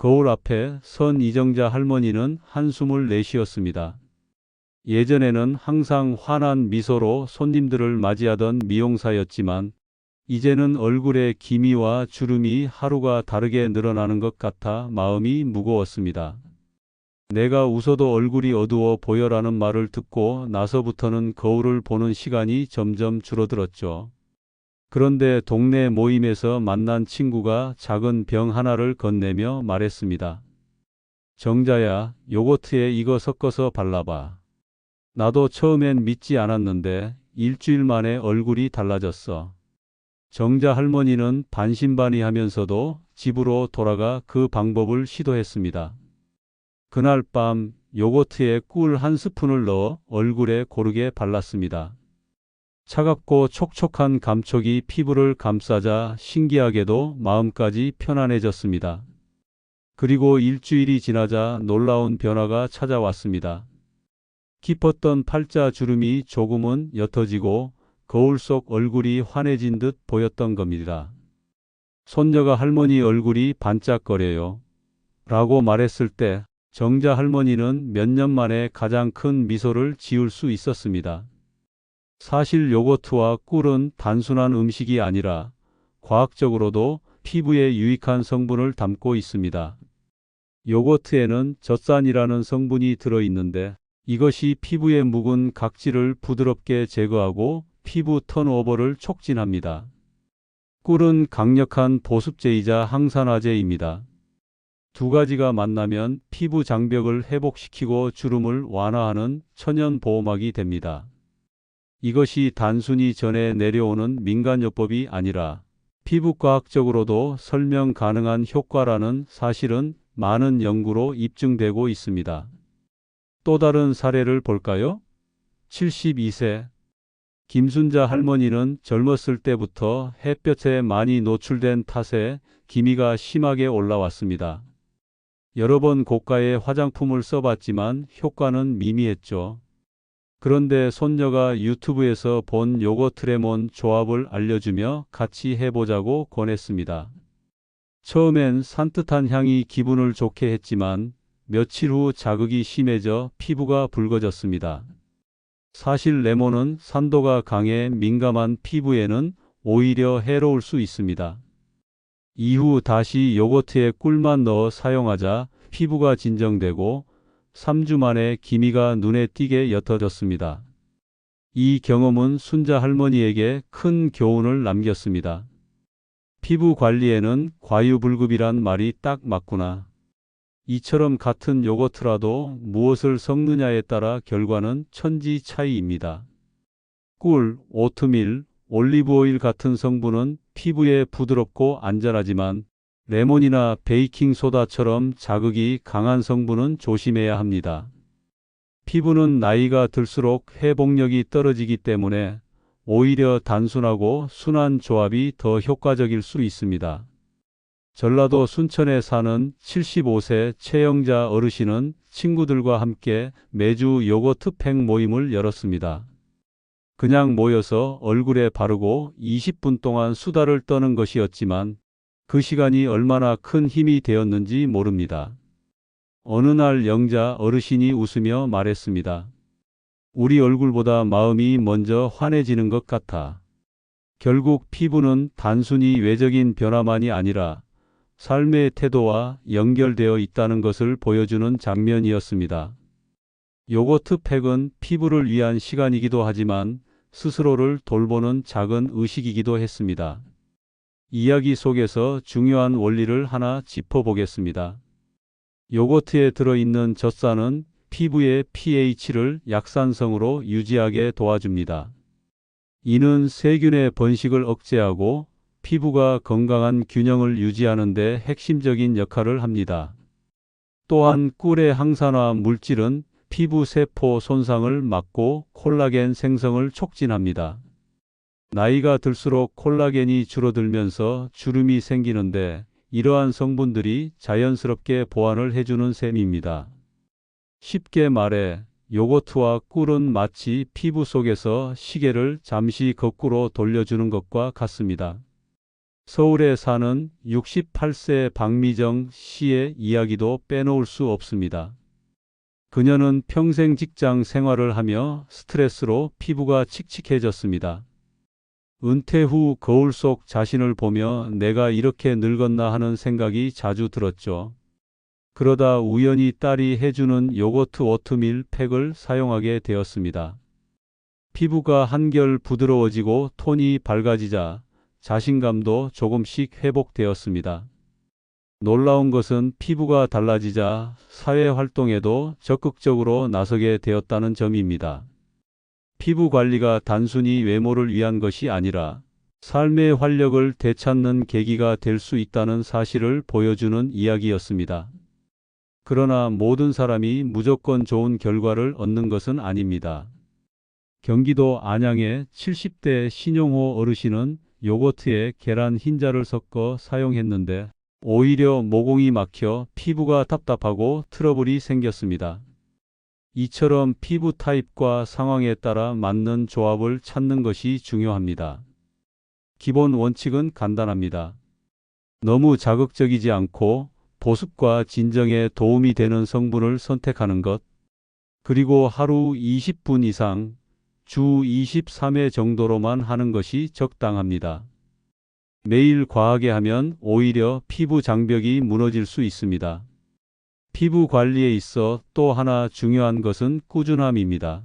거울 앞에 선 이정자 할머니는 한숨을 내쉬었습니다. 예전에는 항상 환한 미소로 손님들을 맞이하던 미용사였지만 이제는 얼굴에 기미와 주름이 하루가 다르게 늘어나는 것 같아 마음이 무거웠습니다. 내가 웃어도 얼굴이 어두워 보여라는 말을 듣고 나서부터는 거울을 보는 시간이 점점 줄어들었죠. 그런데 동네 모임에서 만난 친구가 작은 병 하나를 건네며 말했습니다. 정자야, 요거트에 이거 섞어서 발라봐. 나도 처음엔 믿지 않았는데 일주일 만에 얼굴이 달라졌어. 정자 할머니는 반신반의하면서도 집으로 돌아가 그 방법을 시도했습니다. 그날 밤 요거트에 꿀 한 스푼을 넣어 얼굴에 고르게 발랐습니다. 차갑고 촉촉한 감촉이 피부를 감싸자 신기하게도 마음까지 편안해졌습니다. 그리고 일주일이 지나자 놀라운 변화가 찾아왔습니다. 깊었던 팔자 주름이 조금은 옅어지고 거울 속 얼굴이 환해진 듯 보였던 겁니다. 손녀가 할머니 얼굴이 반짝거려요. 라고 말했을 때 정자 할머니는 몇 년 만에 가장 큰 미소를 지을 수 있었습니다. 사실 요거트와 꿀은 단순한 음식이 아니라 과학적으로도 피부에 유익한 성분을 담고 있습니다. 요거트에는 젖산이라는 성분이 들어있는데 이것이 피부에 묵은 각질을 부드럽게 제거하고 피부 턴오버를 촉진합니다. 꿀은 강력한 보습제이자 항산화제입니다. 두 가지가 만나면 피부 장벽을 회복시키고 주름을 완화하는 천연 보호막이 됩니다. 이것이 단순히 전해 내려오는 민간요법이 아니라 피부과학적으로도 설명 가능한 효과라는 사실은 많은 연구로 입증되고 있습니다. 또 다른 사례를 볼까요? 72세 김순자 할머니는 젊었을 때부터 햇볕에 많이 노출된 탓에 기미가 심하게 올라왔습니다. 여러 번 고가의 화장품을 써봤지만 효과는 미미했죠. 그런데 손녀가 유튜브에서 본 요거트 레몬 조합을 알려주며 같이 해보자고 권했습니다. 처음엔 산뜻한 향이 기분을 좋게 했지만 며칠 후 자극이 심해져 피부가 붉어졌습니다. 사실 레몬은 산도가 강해 민감한 피부에는 오히려 해로울 수 있습니다. 이후 다시 요거트에 꿀만 넣어 사용하자 피부가 진정되고 3주 만에 기미가 눈에 띄게 옅어졌습니다. 이 경험은 순자 할머니에게 큰 교훈을 남겼습니다. 피부 관리에는 과유불급이란 말이 딱 맞구나. 이처럼 같은 요거트라도 무엇을 섞느냐에 따라 결과는 천지 차이입니다. 꿀, 오트밀, 올리브오일 같은 성분은 피부에 부드럽고 안전하지만 레몬이나 베이킹소다처럼 자극이 강한 성분은 조심해야 합니다. 피부는 나이가 들수록 회복력이 떨어지기 때문에 오히려 단순하고 순한 조합이 더 효과적일 수 있습니다. 전라도 순천에 사는 75세 최영자 어르신은 친구들과 함께 매주 요거트 팩 모임을 열었습니다. 그냥 모여서 얼굴에 바르고 20분 동안 수다를 떠는 것이었지만 그 시간이 얼마나 큰 힘이 되었는지 모릅니다. 어느 날 영자 어르신이 웃으며 말했습니다. 우리 얼굴보다 마음이 먼저 환해지는 것 같아. 결국 피부는 단순히 외적인 변화만이 아니라 삶의 태도와 연결되어 있다는 것을 보여주는 장면이었습니다. 요거트 팩은 피부를 위한 시간이기도 하지만 스스로를 돌보는 작은 의식이기도 했습니다. 이야기 속에서 중요한 원리를 하나 짚어보겠습니다. 요거트에 들어있는 젖산은 피부의 pH를 약산성으로 유지하게 도와줍니다. 이는 세균의 번식을 억제하고 피부가 건강한 균형을 유지하는 데 핵심적인 역할을 합니다. 또한 꿀의 항산화 물질은 피부 세포 손상을 막고 콜라겐 생성을 촉진합니다. 나이가 들수록 콜라겐이 줄어들면서 주름이 생기는데 이러한 성분들이 자연스럽게 보완을 해주는 셈입니다. 쉽게 말해 요거트와 꿀은 마치 피부 속에서 시계를 잠시 거꾸로 돌려주는 것과 같습니다. 서울에 사는 68세 박미정 씨의 이야기도 빼놓을 수 없습니다. 그녀는 평생 직장 생활을 하며 스트레스로 피부가 칙칙해졌습니다. 은퇴 후 거울 속 자신을 보며 내가 이렇게 늙었나 하는 생각이 자주 들었죠. 그러다 우연히 딸이 해주는 요거트 오트밀 팩을 사용하게 되었습니다. 피부가 한결 부드러워지고 톤이 밝아지자 자신감도 조금씩 회복되었습니다. 놀라운 것은 피부가 달라지자 사회 활동에도 적극적으로 나서게 되었다는 점입니다. 피부 관리가 단순히 외모를 위한 것이 아니라 삶의 활력을 되찾는 계기가 될 수 있다는 사실을 보여주는 이야기였습니다. 그러나 모든 사람이 무조건 좋은 결과를 얻는 것은 아닙니다. 경기도 안양의 70대 신용호 어르신은 요거트에 계란 흰자를 섞어 사용했는데 오히려 모공이 막혀 피부가 답답하고 트러블이 생겼습니다. 이처럼 피부 타입과 상황에 따라 맞는 조합을 찾는 것이 중요합니다. 기본 원칙은 간단합니다. 너무 자극적이지 않고 보습과 진정에 도움이 되는 성분을 선택하는 것, 그리고 하루 20분 이상 주 23회 정도로만 하는 것이 적당합니다. 매일 과하게 하면 오히려 피부 장벽이 무너질 수 있습니다. 피부 관리에 있어 또 하나 중요한 것은 꾸준함입니다.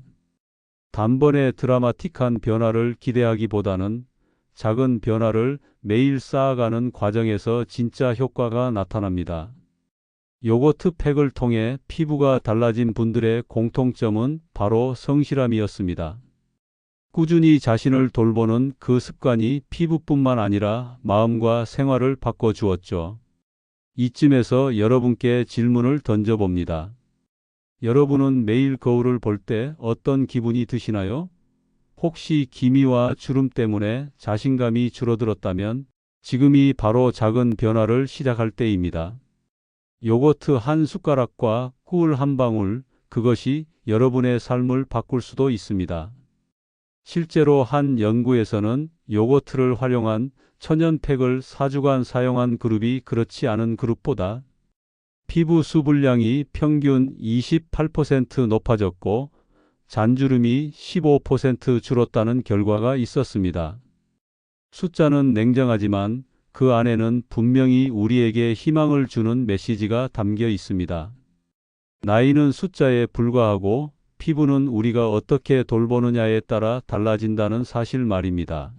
단번에 드라마틱한 변화를 기대하기보다는 작은 변화를 매일 쌓아가는 과정에서 진짜 효과가 나타납니다. 요거트 팩을 통해 피부가 달라진 분들의 공통점은 바로 성실함이었습니다. 꾸준히 자신을 돌보는 그 습관이 피부뿐만 아니라 마음과 생활을 바꿔주었죠. 이쯤에서 여러분께 질문을 던져봅니다. 여러분은 매일 거울을 볼 때 어떤 기분이 드시나요? 혹시 기미와 주름 때문에 자신감이 줄어들었다면 지금이 바로 작은 변화를 시작할 때입니다. 요거트 한 숟가락과 꿀 한 방울, 그것이 여러분의 삶을 바꿀 수도 있습니다. 실제로 한 연구에서는 요거트를 활용한 천연팩을 4주간 사용한 그룹이 그렇지 않은 그룹보다 피부 수분량이 평균 28% 높아졌고 잔주름이 15% 줄었다는 결과가 있었습니다. 숫자는 냉정하지만 그 안에는 분명히 우리에게 희망을 주는 메시지가 담겨 있습니다. 나이는 숫자에 불과하고 피부는 우리가 어떻게 돌보느냐에 따라 달라진다는 사실 말입니다.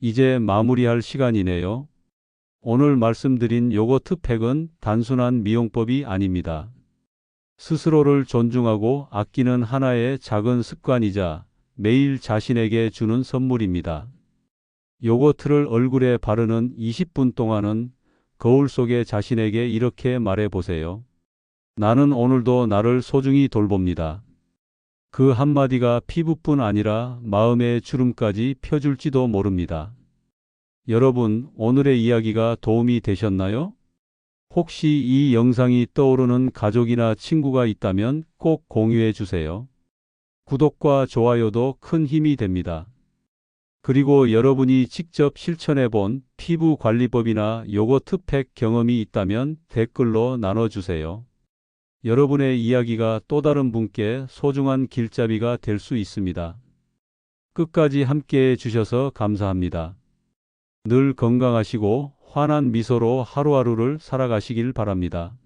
이제 마무리할 시간이네요. 오늘 말씀드린 요거트 팩은 단순한 미용법이 아닙니다. 스스로를 존중하고 아끼는 하나의 작은 습관이자 매일 자신에게 주는 선물입니다. 요거트를 얼굴에 바르는 20분 동안은 거울 속에 자신에게 이렇게 말해 보세요. 나는 오늘도 나를 소중히 돌봅니다. 그 한마디가 피부뿐 아니라 마음의 주름까지 펴줄지도 모릅니다. 여러분, 오늘의 이야기가 도움이 되셨나요? 혹시 이 영상이 떠오르는 가족이나 친구가 있다면 꼭 공유해 주세요. 구독과 좋아요도 큰 힘이 됩니다. 그리고 여러분이 직접 실천해 본 피부 관리법이나 요거트 팩 경험이 있다면 댓글로 나눠주세요. 여러분의 이야기가 또 다른 분께 소중한 길잡이가 될 수 있습니다. 끝까지 함께 해주셔서 감사합니다. 늘 건강하시고 환한 미소로 하루하루를 살아가시길 바랍니다.